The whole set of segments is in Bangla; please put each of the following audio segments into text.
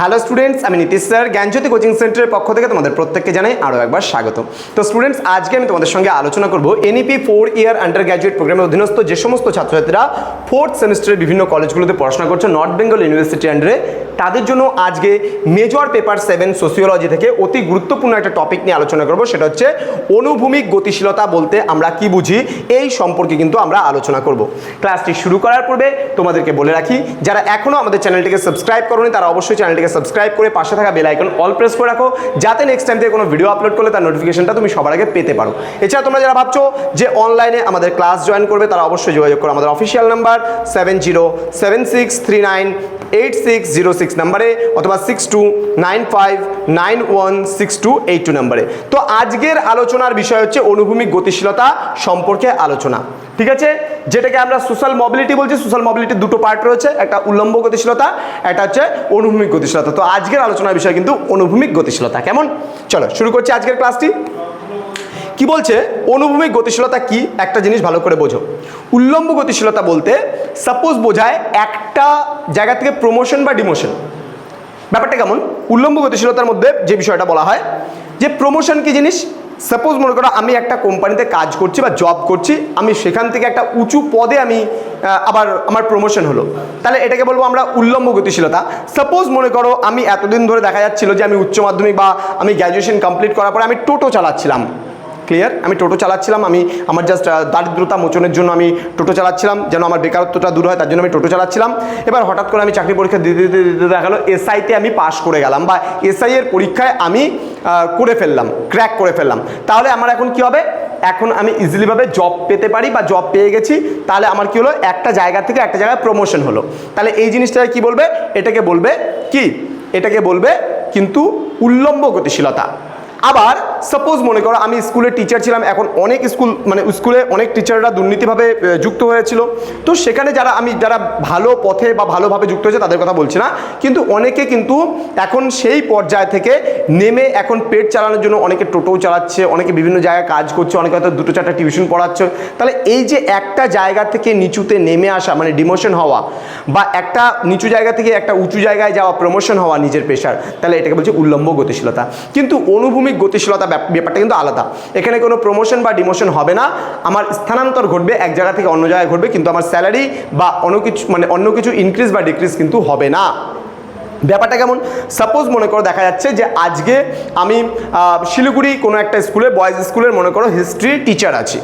হ্যালো স্টুডেন্টস, আমি নীতিশ স্যার, জ্ঞানজ্যোতি কোচিং সেন্টারের পক্ষ থেকে তোমাদের প্রত্যেককে জানাই আরও একবার স্বাগত তো স্টুডেন্টস, আজকে আমি তোমাদের সঙ্গে আলোচনা করব NEP four year undergraduate প্রোগ্রামের অধীনস্থ যে সমস্ত ছাত্রছাত্রীরা ফোর্থ সেমিস্টারের বিভিন্ন কলেজগুলোতে পড়াশোনা করছে নর্থ বেঙ্গল ইউনিভার্সিটি আন্ডারে তাদের জন্য আজকে মেজর পেপার সেভেন সোসিওলজি থেকে অতি গুরুত্বপূর্ণ একটা টপিক নিয়ে আলোচনা করব, সেটা হচ্ছে অনুভূমিক গতিশীলতা বলতে আমরা কি বুঝি, এই সম্পর্কে কিন্তু আমরা আলোচনা করব। ক্লাসটি শুরু করার পূর্বে তোমাদেরকে বলে রাখি, যারা এখনও আমাদের চ্যানেলটিকে সাবস্ক্রাইব করোনি, তারা অবশ্যই চ্যানেলটিকে সাবস্ক্রাইব করে পাশে থাকা বেল আইকন অল প্রেস করে রাখো, যাতে নেক্সট টাইম থেকে কোনো ভিডিও আপলোড করলে তার নোটিফিকেশনটা তুমি সবার আগে পেতে পারো। এছাড়া তোমরা যারা ভাবছ যে অনলাইনে আমাদের ক্লাস জয়েন করবে, তারা অবশ্যই যোগাযোগ করো আমাদের official number seven zero seven six three nine eight six zero six নাম্বারে অথবা six two nine five nine one six two eight two নাম্বারে তো আজকের আলোচনার বিষয় হচ্ছে অনুভূমিক গতিশীলতা সম্পর্কে আলোচনা। ঠিক আছে? যেটাকে আমরা সোশ্যাল মোবিলিটি বলছি সোশ্যাল মোবিলিটির দুটো পার্ট রয়েছে। একটা উল্লম্ব গতিশীলতা, একটা হচ্ছে অনুভূমিক গতিশীলতা। তো আজকের আলোচনার বিষয় কিন্তু অনুভূমিক গতিশীলতা। কেমন? চলো, শুরু করছি আজকের ক্লাসটি কি বলছে? অনুভূমিক গতিশীলতা কি? একটা জিনিস ভালো করে বোঝো। উল্লম্ব গতিশীলতা বলতে সাপোজ বোঝায় একটা জায়গা থেকে প্রমোশন বা ডিমোশন ব্যাপারটা কেমন? উল্লম্ব গতিশীলতার মধ্যে যে বিষয়টা বলা হয়, যে প্রমোশন কি জিনিস? সাপোজ মনে করো আমি একটা কোম্পানিতে কাজ করছি বা জব করছি, আমি সেখান থেকে একটা উঁচু পদে আমি আবার আমার প্রমোশন হলো। তাহলে এটাকে বলব আমরা উল্লম্ব গতিশীলতা। সাপোজ মনে করো আমি এতদিন ধরে দেখা যাচ্ছিল যে আমি উচ্চ মাধ্যমিক বা আমি গ্র্যাজুয়েশন কমপ্লিট করার পরে আমি টোটো চালাচ্ছিলাম। ক্লিয়ার আমি টোটো চালাচ্ছিলাম, আমি আমার জাস্ট দারিদ্রতা মোচনের জন্য আমি টোটো চালাচ্ছিলাম, যেন আমার বেকারত্বটা দূর হয়, তার জন্য আমি টোটো চালাচ্ছিলাম। এবার হঠাৎ করে আমি চাকরি পরীক্ষা দিতে দিতে দিতে দেখা গেলো এসআইতে আমি পাশ করে গেলাম বা এসআই এর পরীক্ষায় আমি করে ফেললাম ক্র্যাক করে ফেললাম। তাহলে আমার এখন কি হবে? এখন আমি ইজিলিভাবে জব পেতে পারি বা জব পেয়ে গেছি, তাহলে আমার কি হলো? একটা জায়গা থেকে একটা জায়গায় প্রমোশন হলো। তাহলে এই জিনিসটা কি বলবে? এটাকে বলবে কি? এটাকে বলবে কিন্তু উল্লম্ব গতিশীলতা। আবার সাপোজ মনে করো আমি স্কুলের টিচার ছিলাম, এখন অনেক স্কুল মানে স্কুলে অনেক টিচাররা দুর্নীতিভাবে যুক্ত হয়েছিল। তো সেখানে যারা আমি, যারা ভালো পথে বা ভালোভাবে যুক্ত হয়েছে তাদের কথা বলছি না। কিন্তু অনেকে কিন্তু এখন সেই পর্যায় থেকে নেমে এখন পেট চালানোর জন্য অনেকে টোটোও চালাচ্ছে, অনেকে বিভিন্ন জায়গায় কাজ করছে, অনেকে হয়তো দুটো চারটা টিউশন পড়াচ্ছে। তাহলে এই যে একটা জায়গা থেকে নিচুতে নেমে আসা মানে ডিমোশন হওয়া বা একটা নিচু জায়গা থেকে একটা উঁচু জায়গায় যাওয়া প্রমোশন হওয়া নিজের পেশার তাহলে এটাকে বলছে উল্লম্ব গতিশীলতা। কিন্তু অনুভূমিক গতিশীলতা ব্যাপারটা কিন্তু আলাদা। এখানে কোনো প্রমোশন বা ডিমোশন হবে না। আমার স্থানান্তর ঘটবে, এক জায়গা থেকে অন্য জায়গায় ঘটবে, কিন্তু আমার স্যালারি বা অন্য কিছু মানে অন্য কিছু ইনক্রিজ বা ডিক্রিজ কিন্তু হবে না। ব্যাপারটা কেমন? সাপোজ মনে করো দেখা যাচ্ছে যে আজকে আমি শিলিগুড়ি কোনো একটা স্কুলে বয়েজ স্কুলের মনে করো হিস্ট্রি টিচার আছি।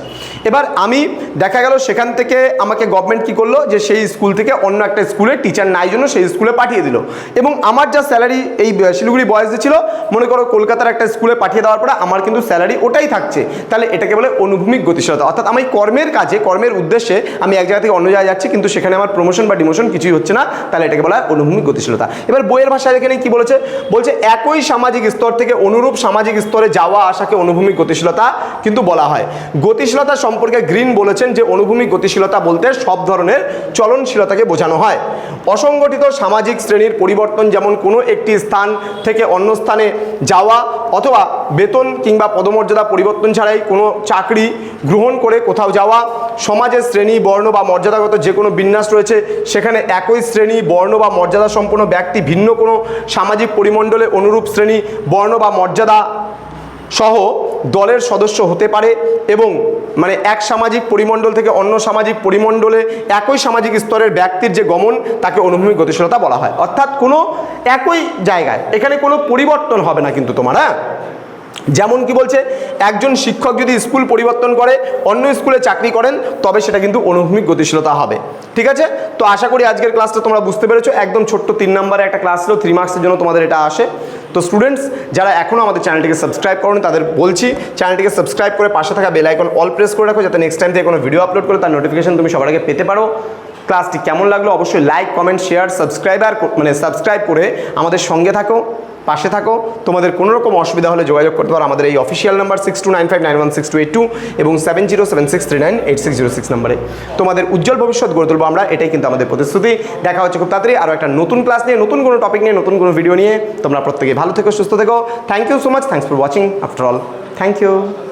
এবার আমি দেখা গেল সেখান থেকে আমাকে গভর্নমেন্ট কি করল যে সেই স্কুল থেকে অন্য একটা স্কুলে টিচার নাই জন্য সেই স্কুলে পাঠিয়ে দিল। এবং আমার যা স্যালারি এই শিলিগুড়ি বয়েজে ছিল, মনে করো কলকাতার একটা স্কুলে পাঠিয়ে দেওয়ার পরে আমার কিন্তু স্যালারি ওটাই থাকছে। তাহলে এটাকে বলে অনুভূমিক গতিশীলতা। অর্থাৎ আমি কর্মের কাজে, কর্মের উদ্দেশ্যে আমি এক জায়গা থেকে অন্য জায়গায় যাচ্ছি, কিন্তু সেখানে আমার প্রমোশন বা ডিমোশন কিছুই হচ্ছে না। তাহলে এটাকে বলা হয় অনুভূমিক গতিশীলতা। এবার বইয়ের ভাষায় এখানে কি বলেছে? বলছে, একই সামাজিক স্তর থেকে অনুরূপ সামাজিক স্তরে যাওয়া আসাকে অনুভূমিক গতিশীলতা কিন্তু বলা হয়। গতিশীলতা সম্পর্কে গ্রিন বলেছেন যে অনুভূমিক গতিশীলতা বলতে সব ধরনের চলনশীলতাকে বোঝানো হয়। অসংগঠিত সামাজিক শ্রেণির পরিবর্তন যেমন কোনো একটি স্থান থেকে অন্য স্থানে যাওয়া অথবা বেতন কিংবা পদমর্যাদা পরিবর্তন ছাড়াই কোনো চাকরি গ্রহণ করে কোথাও যাওয়া, সমাজের শ্রেণি, বর্ণ বা মর্যাদাগত যে কোনো বিন্যাস রয়েছে, সেখানে একই শ্রেণি, বর্ণ বা মর্যাদা সম্পন্ন ব্যক্তি ভিন্ন কোনো সামাজিক পরিমণ্ডলে অনুরূপ শ্রেণি, বর্ণ বা মর্যাদা সহ দলের সদস্য হতে পারে এবং মানে এক সামাজিক পরিমণ্ডল থেকে অন্য সামাজিক পরিমণ্ডলে একই সামাজিক স্তরের ব্যক্তির যে গমন, তাকে অনুভূমিক গতিশীলতা বলা হয়। অর্থাৎ কোনো একই জায়গায়, এখানে কোনো পরিবর্তন হবে না কিন্তু তোমার হ্যাঁ? যেমন কি বলছে, একজন শিক্ষক যদি স্কুল পরিবর্তন করে, অন্য স্কুলে চাকরি করেন, তবে সেটা কিন্তু অনুভূমিক গতিশীলতা হবে। ঠিক আছে? তো আশা করি আজকের ক্লাসটা তোমরা বুঝতে পেরেছ। একদম ছোট্ট তিন নম্বরে একটা ক্লাস ছিল থ্রি মার্কসের জন্য তোমাদের এটা আসে। তো স্টুডেন্টস যারা এখনও আমাদের চ্যানেলটিকে সাবস্ক্রাইব করেন, তাদের বলছি চ্যানেলটিকে সাবস্ক্রাইব করে পাশে থাকা বেল আইকন অল প্রেস করে রাখো, যাতে নেক্সট টাইম থেকে কোনো ভিডিও আপলোড করে তার নোটিফিকেশন তুমি সবার আগে পেতে পারো। ক্লাসটি কেমন লাগল অবশ্যই লাইক কমেন্ট শেয়ার সাবস্ক্রাইবার মানে সাবস্ক্রাইব করে আমাদের সঙ্গে থাকো। পাশে থাকো। তোমাদের কোনো রকম অসুবিধা হলে যোগাযোগ করতে পারো। আমাদের এই official number six two nine five nine one six two eight two এবং seven zero seven six three nine eight six zero six নাম্বারে। তোমাদের উজ্জ্বল ভবিষ্যৎ গড়ে তুলবো আমরা। এটাই কিন্তু আমাদের প্রতিশ্রুতি। দেখা হচ্ছে খুব তাড়াতাড়ি আরও একটা নতুন ক্লাস নিয়ে, নতুন কোনো টপিক নিয়ে, নতুন কোনো ভিডিও নিয়ে। তোমরা প্রত্যেকে ভালো থেকো, সুস্থ থেকো। Thank you so much thanks for watching after all thank you